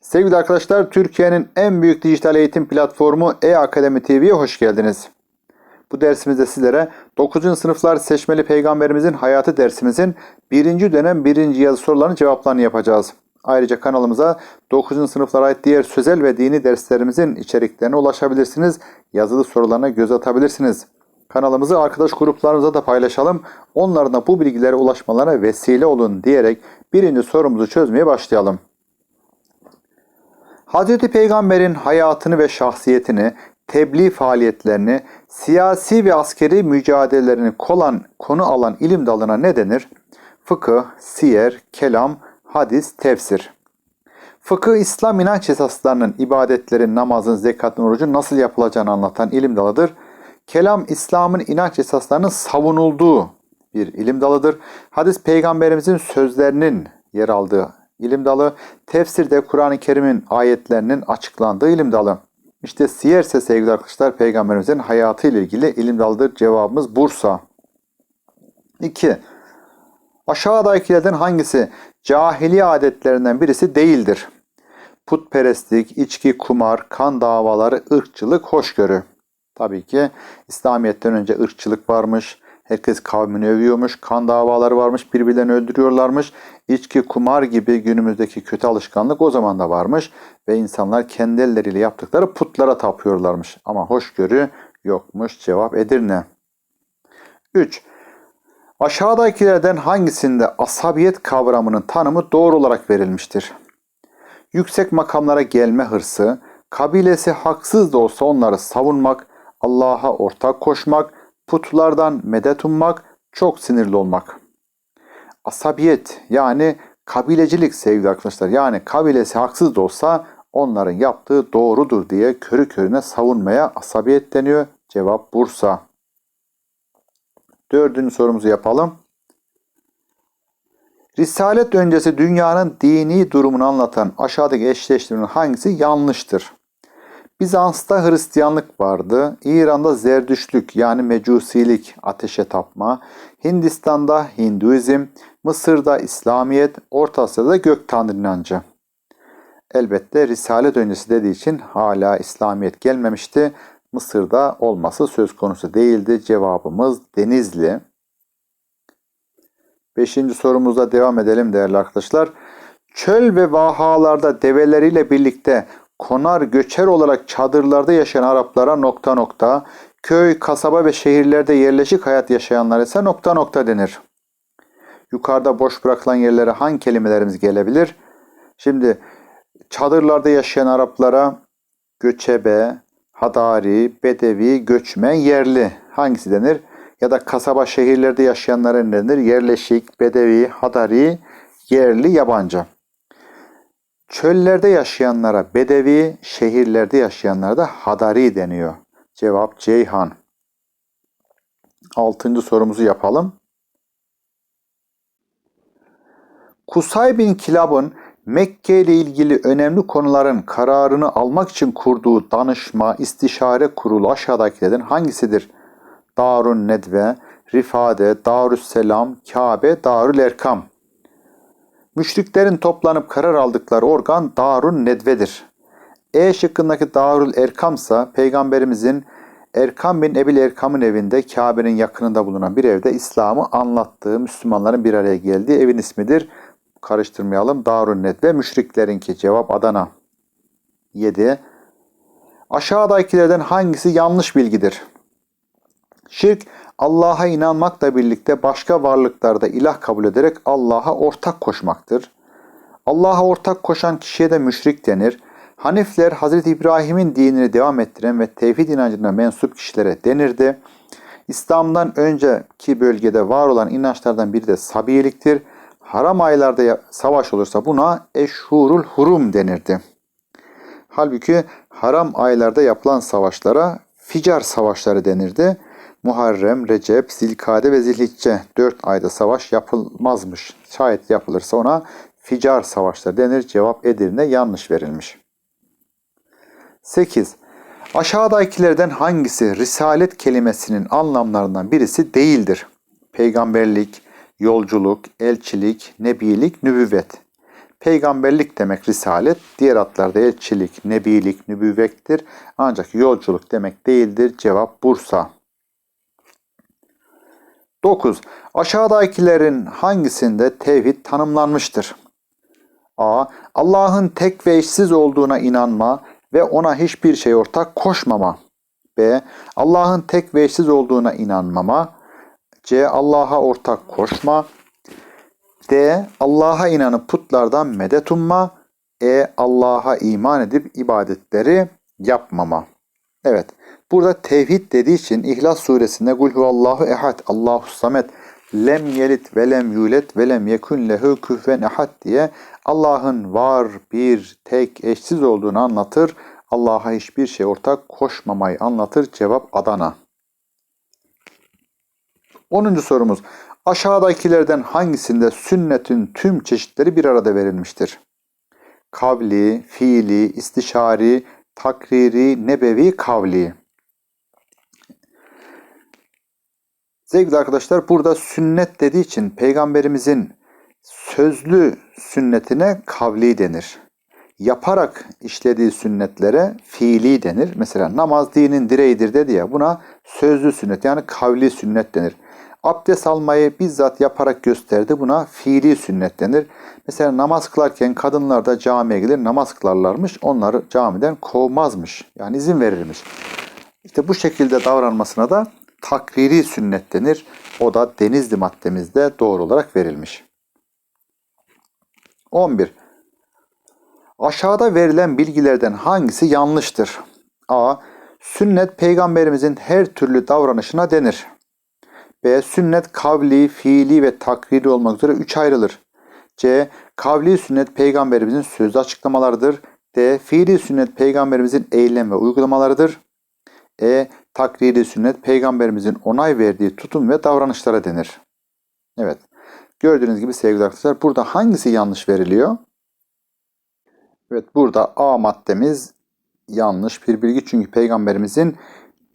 Sevgili arkadaşlar, Türkiye'nin en büyük dijital eğitim platformu E-Akademi TV'ye hoş geldiniz. Bu dersimizde sizlere 9. sınıflar seçmeli peygamberimizin hayatı dersimizin 1. dönem 1. yazı sorularının cevaplarını yapacağız. Ayrıca kanalımıza 9. sınıflara ait diğer sözel ve dini derslerimizin içeriklerine ulaşabilirsiniz. Yazılı sorularına göz atabilirsiniz. Kanalımızı arkadaş gruplarınıza da paylaşalım. Onların da bu bilgilere ulaşmalarına vesile olun diyerek birinci sorumuzu çözmeye başlayalım. Hz. Peygamber'in hayatını ve şahsiyetini, tebliğ faaliyetlerini, siyasi ve askeri mücadelelerini kolan, konu alan ilim dalına ne denir? Fıkıh, siyer, kelam, hadis, tefsir. Fıkıh, İslam inanç esaslarının, ibadetlerin, namazın, zekatın, orucun nasıl yapılacağını anlatan ilim dalıdır. Kelam, İslam'ın inanç esaslarının savunulduğu bir ilim dalıdır. Hadis, peygamberimizin sözlerinin yer aldığı ilim dalı. Tefsir de Kur'an-ı Kerim'in ayetlerinin açıklandığı ilim dalı. İşte siyer ise sevgili arkadaşlar peygamberimizin hayatı ile ilgili ilim dalıdır. Cevabımız Bursa. 2. Aşağıdakilerden hangisi cahiliye adetlerinden birisi değildir? Putperestlik, içki, kumar, kan davaları, ırkçılık, hoşgörü. Tabii ki İslamiyet'ten önce ırkçılık varmış. Herkes kavmini övüyormuş. Kan davaları varmış. Birbirlerini öldürüyorlarmış. İçki, kumar gibi günümüzdeki kötü alışkanlık o zaman da varmış. Ve insanlar kendi elleriyle yaptıkları putlara tapıyorlarmış. Ama hoşgörü yokmuş. Cevap Edirne. 3. Aşağıdakilerden hangisinde asabiyet kavramının tanımı doğru olarak verilmiştir? Yüksek makamlara gelme hırsı, kabilesi haksız da olsa onları savunmak, Allah'a ortak koşmak, putlardan medet ummak, çok sinirli olmak. Asabiyet yani kabilecilik sevgili arkadaşlar. Yani kabilesi haksız da olsa onların yaptığı doğrudur diye körü körüne savunmaya asabiyet deniyor. Cevap Bursa. Dördüncü sorumuzu yapalım. Risalet öncesi dünyanın dini durumunu anlatan aşağıdaki eşleştirmenin hangisi yanlıştır? Bizans'ta Hristiyanlık vardı. İran'da Zerdüştlük yani Mecusilik, ateşe tapma. Hindistan'da Hinduizm, Mısır'da İslamiyet, Orta Asya'da gök tanrı inancı. Elbette Risalet öncesi dediği için hala İslamiyet gelmemişti. Mısır'da olması söz konusu değildi. Cevabımız Denizli. Beşinci sorumuzda devam edelim değerli arkadaşlar. Çöl ve vahalarda develeriyle birlikte konar göçer olarak çadırlarda yaşayan Araplara nokta nokta, köy, kasaba ve şehirlerde yerleşik hayat yaşayanlar ise nokta nokta denir. Yukarıda boş bırakılan yerlere hangi kelimelerimiz gelebilir? Şimdi çadırlarda yaşayan Araplara göçebe, hadari, bedevi, göçmen, yerli hangisi denir? Ya da kasaba şehirlerde yaşayanlara ne denir? Yerleşik, bedevi, hadari, yerli, yabancı. Çöllerde yaşayanlara bedevi, şehirlerde yaşayanlara da hadari deniyor. Cevap Ceyhan. Altıncı sorumuzu yapalım. Kusay bin Kilab'ın Mekke ile ilgili önemli konuların kararını almak için kurduğu danışma, istişare kurulu aşağıdakilerden hangisidir? Darun Nedve, Rifade, Darüsselam, Kabe, Darül Erkam. Müşriklerin toplanıp karar aldıkları organ Darun Nedve'dir. E şıkkındaki Darül Erkam ise Peygamberimizin Erkam bin Ebil Erkam'ın evinde Kabe'nin yakınında bulunan bir evde İslam'ı anlattığı Müslümanların bir araya geldiği evin ismidir. Karıştırmayalım. Darun Nedve müşriklerinki cevap Adana. 7. Aşağıdakilerden hangisi yanlış bilgidir? Şirk Allah'a inanmakla birlikte başka varlıklarda ilah kabul ederek Allah'a ortak koşmaktır. Allah'a ortak koşan kişiye de müşrik denir. Hanifler Hz. İbrahim'in dinini devam ettiren ve tevhid inancına mensup kişilere denirdi. İslam'dan önceki bölgede var olan inançlardan biri de sabiyeliktir. Haram aylarda savaş olursa buna eşhurul hurum denirdi. Halbuki haram aylarda yapılan savaşlara ficar savaşları denirdi. Muharrem, Recep, Zilkade ve Zilhicce 4 ayda savaş yapılmazmış. Şayet yapılırsa ona ficar savaşları denir. Cevap Edirne yanlış verilmiş. 8. Aşağıdakilerden hangisi risalet kelimesinin anlamlarından birisi değildir? Peygamberlik, yolculuk, elçilik, nebilik, nübüvvet. Peygamberlik demek risalet, diğer adlarda elçilik, nebilik, nübüvvettir. Ancak yolculuk demek değildir. Cevap Bursa. 9. Aşağıdakilerin hangisinde tevhid tanımlanmıştır? A. Allah'ın tek ve eşsiz olduğuna inanma ve ona hiçbir şey ortak koşmama. B. Allah'ın tek ve eşsiz olduğuna inanmama. C. Allah'a ortak koşma. D. Allah'a inanıp putlardan medet umma. E. Allah'a iman edip ibadetleri yapmama. Evet. Burada tevhid dediği için İhlas suresinde Kul huvallahu ehad, Allahu samet, lem yelit ve lem yulet ve lem yekun lehu küfen ehad diye Allah'ın var, bir, tek, eşsiz olduğunu anlatır. Allah'a hiçbir şey ortak koşmamayı anlatır. Cevap Adana. 10. sorumuz. Aşağıdakilerden hangisinde sünnetin tüm çeşitleri bir arada verilmiştir? Kavli, fiili, istişari, takriri, nebevi, kavli. Sevgili arkadaşlar burada sünnet dediği için peygamberimizin sözlü sünnetine kavli denir. Yaparak işlediği sünnetlere fiili denir. Mesela namaz dinin direğidir dedi ya buna sözlü sünnet yani kavli sünnet denir. Abdest almayı bizzat yaparak gösterdi. Buna fiili sünnet denir. Mesela namaz kılarken kadınlar da camiye gelir namaz kılarlarmış. Onları camiden kovmazmış. Yani izin verirmiş. İşte bu şekilde davranmasına da takriri sünnet denir. O da Denizli maddemizde doğru olarak verilmiş. 11. Aşağıda verilen bilgilerden hangisi yanlıştır? A. Sünnet peygamberimizin her türlü davranışına denir. B. Sünnet kavli, fiili ve takriri olmak üzere üç ayrılır. C. Kavli sünnet peygamberimizin sözlü açıklamalarıdır. D. Fiili sünnet peygamberimizin eylem ve uygulamalarıdır. E. Takriri sünnet peygamberimizin onay verdiği tutum ve davranışlara denir. Evet. Gördüğünüz gibi sevgili arkadaşlar burada hangisi yanlış veriliyor? Evet burada A maddemiz yanlış bir bilgi çünkü peygamberimizin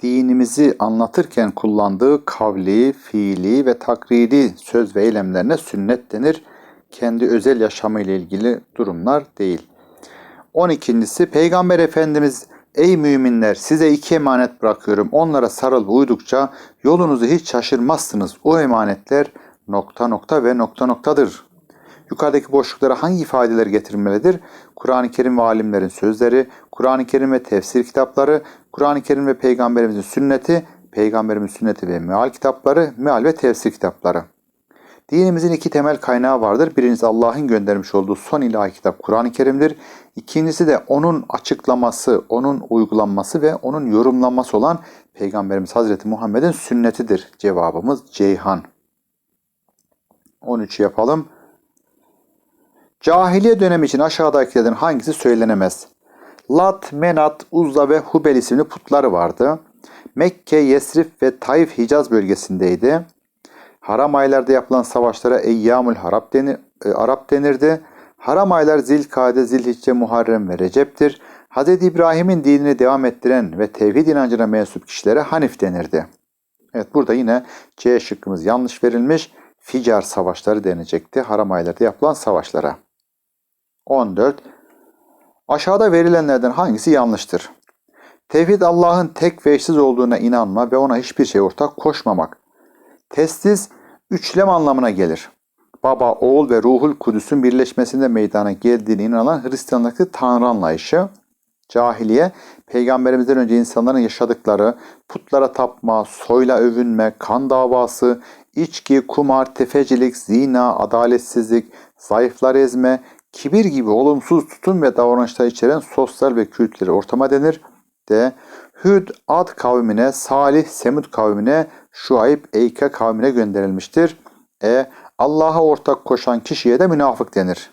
dinimizi anlatırken kullandığı kavli, fiili ve takriri söz ve eylemlerine sünnet denir. Kendi özel yaşamı ile ilgili durumlar değil. 12.si Peygamber Efendimiz Ey müminler size iki emanet bırakıyorum. Onlara sarıl uydukça yolunuzu hiç şaşırmazsınız. O emanetler nokta nokta ve nokta noktadır. Yukarıdaki boşluklara hangi ifadeler getirilmelidir? Kur'an-ı Kerim ve alimlerin sözleri, Kur'an-ı Kerim ve tefsir kitapları, Kur'an-ı Kerim ve peygamberimizin sünneti, peygamberimizin sünneti ve meal kitapları, meal ve tefsir kitapları. Dinimizin iki temel kaynağı vardır. Birincisi Allah'ın göndermiş olduğu son ilahi kitap Kur'an-ı Kerim'dir. İkincisi de onun açıklaması, onun uygulanması ve onun yorumlanması olan Peygamberimiz Hazreti Muhammed'in sünnetidir. Cevabımız Ceyhan. 13 yapalım. Cahiliye dönemi için aşağıdakilerden hangisi söylenemez? Lat, Menat, Uzza ve Hubel isimli putları vardı. Mekke, Yesrib ve Taif Hicaz bölgesindeydi. Haram aylarda yapılan savaşlara Eyyamul Harap denir, e, Arap denirdi. Haram aylar Zilkade, Zilhicce, Muharrem ve Recep'tir. Hz. İbrahim'in dinini devam ettiren ve tevhid inancına mensup kişilere Hanif denirdi. Evet burada yine C şıkkımız yanlış verilmiş. Ficar savaşları denecekti. Haram aylarda yapılan savaşlara. 14. Aşağıda verilenlerden hangisi yanlıştır? Tevhid Allah'ın tek ve eşsiz olduğuna inanma ve ona hiçbir şey ortak koşmamak. Testis üçlem anlamına gelir. Baba, oğul ve ruhul kudüsün birleşmesinde meydana geldiğine inanan Hristiyanlıktaki tanrı anlayışı. Cahiliye, peygamberimizden önce insanların yaşadıkları putlara tapma, soyla övünme, kan davası, içki, kumar, tefecilik, zina, adaletsizlik, zayıflar ezme, kibir gibi olumsuz tutum ve davranışlar içeren sosyal ve kültürel ortama denir. D. Hüd, Ad kavmine, Salih, Semud kavmine, Şuayb, Eyke kavmine gönderilmiştir. E. Allah'a ortak koşan kişiye de münafık denir.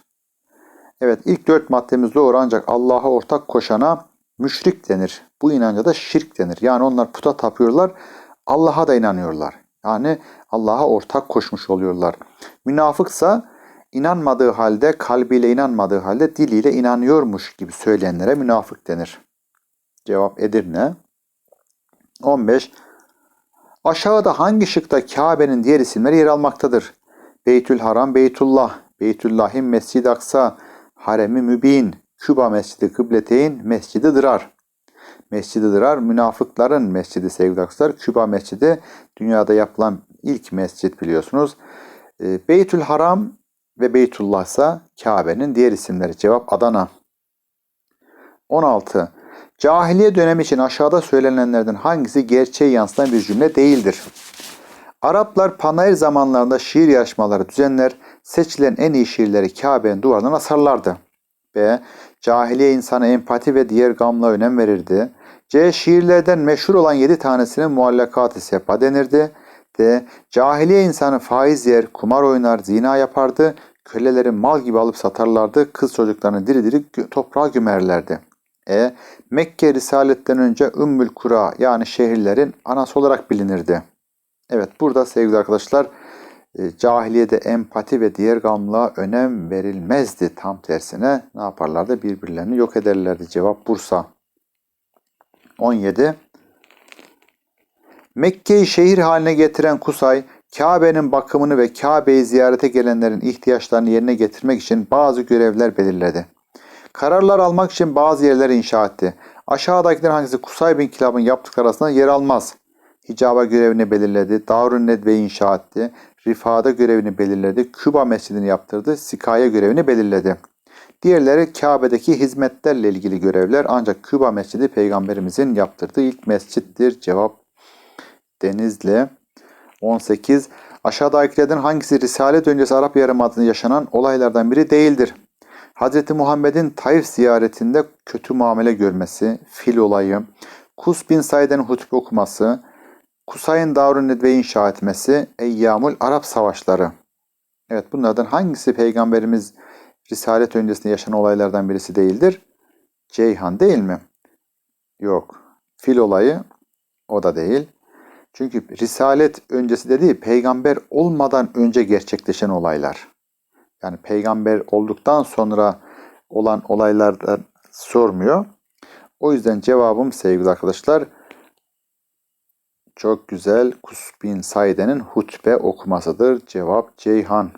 Evet ilk dört maddemiz doğru ancak Allah'a ortak koşana müşrik denir. Bu inanca da şirk denir. Yani onlar puta tapıyorlar, Allah'a da inanıyorlar. Yani Allah'a ortak koşmuş oluyorlar. Münafıksa inanmadığı halde, kalbiyle inanmadığı halde diliyle inanıyormuş gibi söyleyenlere münafık denir. Cevap Edirne. 15. Aşağıda hangi şıkta Kabe'nin diğer isimleri yer almaktadır? Beytül Haram, Beytullah, Beytüllahim, Mescid-i Aksa, Haremi Mübin, Küba Mescidi Kıbleteyn, Mescidi Dırar. Mescidi Dırar, münafıkların mescidi sevgili arkadaşlar. Küba Mescidi dünyada yapılan ilk mescit biliyorsunuz. E, Beytül Haram ve Beytullah ise Kabe'nin diğer isimleri. Cevap Adana. 16. Cahiliye dönemi için aşağıda söylenenlerden hangisi gerçeği yansıtan bir cümle değildir? Araplar panayır zamanlarında şiir yarışmaları düzenler, seçilen en iyi şiirleri Kabe'nin duvarına asarlardı. B. Cahiliye insanı empati ve diğer gamla önem verirdi. C. Şiirlerden meşhur olan 7 tanesine muallakat-ı sefa denirdi. D. Cahiliye insanı faiz yer, kumar oynar, zina yapardı. Köleleri mal gibi alıp satarlardı. Kız çocuklarını diri diri toprağa gömerlerdi. E. Mekke risaletten önce Ümmül Kura yani şehirlerin anası olarak bilinirdi. Evet burada sevgili arkadaşlar e, cahiliyede empati ve diğer gamlığa önem verilmezdi. Tam tersine ne yaparlardı? Birbirlerini yok ederlerdi. Cevap Bursa. 17. Mekke'yi şehir haline getiren Kusay, Kabe'nin bakımını ve Kabe'yi ziyarete gelenlerin ihtiyaçlarını yerine getirmek için bazı görevler belirledi. Kararlar almak için bazı yerler inşa etti. Aşağıdakiler hangisi Kusay bin Kilab'ın yaptıkları arasında yer almaz? Hicaba görevini belirledi. Darun Nedve'yi inşa etti. Rifada görevini belirledi. Küba mescidini yaptırdı. Sikaya görevini belirledi. Diğerleri Kabe'deki hizmetlerle ilgili görevler ancak Küba mescidi peygamberimizin yaptırdığı ilk mescittir. Cevap Denizli. 18. Aşağıdakilerden hangisi Risalet öncesi Arap Yarımadası'nda yaşanan olaylardan biri değildir? Hz. Muhammed'in Taif ziyaretinde kötü muamele görmesi, fil olayı, Kus bin Said'in hutbe okuması, Kusay'ın Darun Nedve'yi inşa etmesi, Eyyamul Arap Savaşları. Evet bunlardan hangisi Peygamberimiz Risalet öncesinde yaşanan olaylardan birisi değildir? Ceyhan değil mi? Yok. Fil olayı o da değil. Çünkü Risalet öncesi dediği peygamber olmadan önce gerçekleşen olaylar. Yani peygamber olduktan sonra olan olaylardan sormuyor. O yüzden cevabım sevgili arkadaşlar çok güzel Kus bin Saide'nin hutbe okumasıdır. Cevap Ceyhan.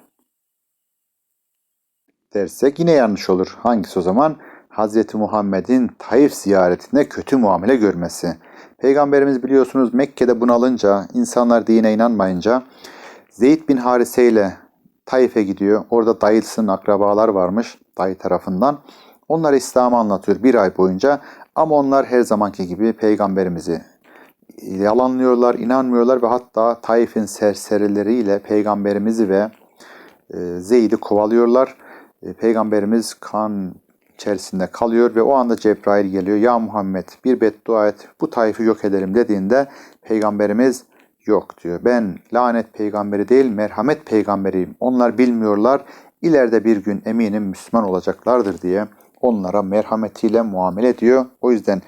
Dersek yine yanlış olur. Hangisi o zaman? Hz. Muhammed'in Taif ziyaretinde kötü muamele görmesi. Peygamberimiz biliyorsunuz Mekke'de bunalınca, insanlar dine inanmayınca Zeyd bin Harise ile Taif'e gidiyor. Orada dayısının akrabalar varmış dayı tarafından. Onlar İslam'ı anlatıyor bir ay boyunca. Ama onlar her zamanki gibi peygamberimizi yalanlıyorlar, inanmıyorlar ve hatta Taif'in serserileriyle peygamberimizi ve e, Zeyd'i kovalıyorlar. E, Peygamberimiz kan içerisinde kalıyor ve o anda Cebrail geliyor. Ya Muhammed bir beddua et bu Taif'i yok edelim dediğinde Peygamberimiz yok diyor. Ben lanet peygamberi değil merhamet peygamberiyim. Onlar bilmiyorlar. İleride bir gün eminim Müslüman olacaklardır diye onlara merhametiyle muamele ediyor. O yüzden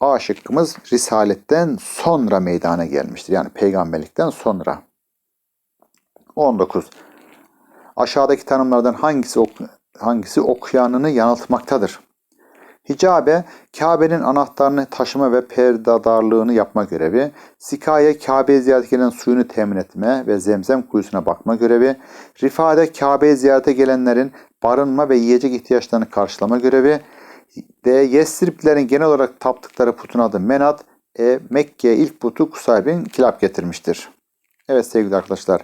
A şıkkımız Risaletten sonra meydana gelmiştir. Yani peygamberlikten sonra. 19. Aşağıdaki tanımlardan hangisi hangisi okuyanını yanıltmaktadır? Hicabe, Kabe'nin anahtarını taşıma ve perdadarlığını yapma görevi. Sikaye, Kabe'ye ziyaret gelen suyunu temin etme ve zemzem kuyusuna bakma görevi. Rifade, Kabe'ye ziyarete gelenlerin barınma ve yiyecek ihtiyaçlarını karşılama görevi. D. Yesriblerin genel olarak taptıkları putun adı Menat. E. Mekke'ye ilk putu Kusay bin Kilab getirmiştir. Evet sevgili arkadaşlar.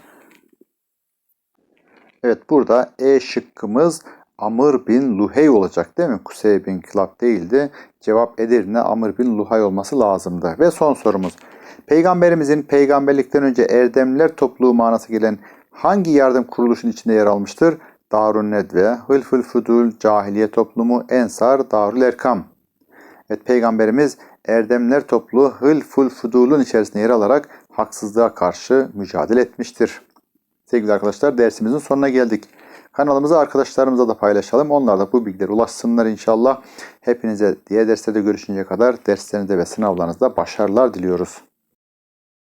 Evet burada E şıkkımız Amr bin Luhey olacak değil mi? Kusey bin Kilab değildi. Cevap Edirne Amr bin Luhay olması lazımdı. Ve son sorumuz. Peygamberimizin peygamberlikten önce erdemliler topluluğu manası gelen hangi yardım kuruluşun içinde yer almıştır? Darun Nedve, Hılful Fudul, Cahiliye Toplumu, Ensar, Darül Erkam. Evet Peygamberimiz erdemler topluluğu Hılful Fudul'un içerisinde yer alarak haksızlığa karşı mücadele etmiştir. Sevgili arkadaşlar dersimizin sonuna geldik. Kanalımızı arkadaşlarımıza da paylaşalım. Onlar da bu bilgileri ulaşsınlar inşallah. Hepinize diğer derslerde görüşünceye kadar derslerinizde ve sınavlarınızda başarılar diliyoruz.